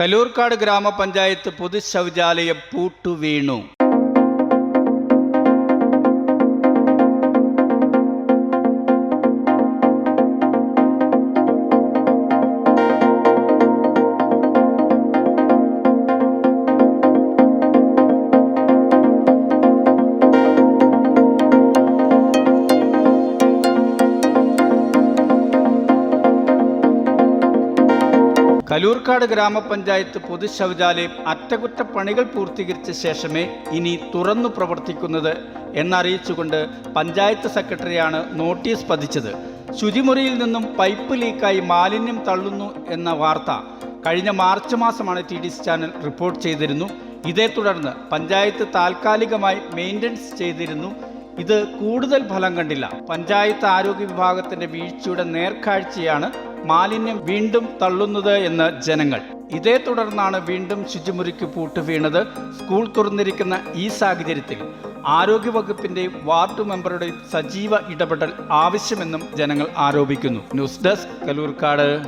കലൂർക്കാട് ഗ്രാമപഞ്ചായത്ത് പൊതു ശൗചാലയം പൂട്ടുവീണു. കലൂർക്കാട് ഗ്രാമപഞ്ചായത്ത് പൊതുശൗചാലയം അറ്റകുറ്റപ്പണികൾ പൂർത്തീകരിച്ച ശേഷമേ ഇനി തുറന്നു പ്രവർത്തിക്കുന്നത് എന്നറിയിച്ചുകൊണ്ട് പഞ്ചായത്ത് സെക്രട്ടറിയാണ് നോട്ടീസ് പതിച്ചത്. ശുചിമുറിയിൽ നിന്നും പൈപ്പ് ലീക്കായി മാലിന്യം തള്ളുന്നു എന്ന വാർത്ത കഴിഞ്ഞ മാർച്ച് മാസമാണ് T D C channel report ചെയ്തിരുന്നു. ഇതേ തുടർന്ന് പഞ്ചായത്ത് താൽക്കാലികമായി മെയിന്റനൻസ് ചെയ്തിരുന്നു. ഇത് കൂടുതൽ ഫലം കണ്ടില്ല. പഞ്ചായത്ത് ആരോഗ്യ വിഭാഗത്തിന്റെ വീഴ്ചയുടെ നേർക്കാഴ്ചയാണ് മാലിന്യം വീണ്ടും തള്ളുന്നത് എന്ന് ജനങ്ങൾ. ഇതേ തുടർന്നാണ് വീണ്ടും ശുചിമുറിക്ക് പൂട്ട് വീണത് സ്കൂൾ തുറന്നിരിക്കുന്ന ഈ സാഹചര്യത്തിൽ. ആരോഗ്യവകുപ്പിന്റെയും വാർഡ് മെമ്പറുടെയും സജീവ ഇടപെടൽ ആവശ്യമെന്നും ജനങ്ങൾ ആരോപിക്കുന്നു. News desk Kaloorkad.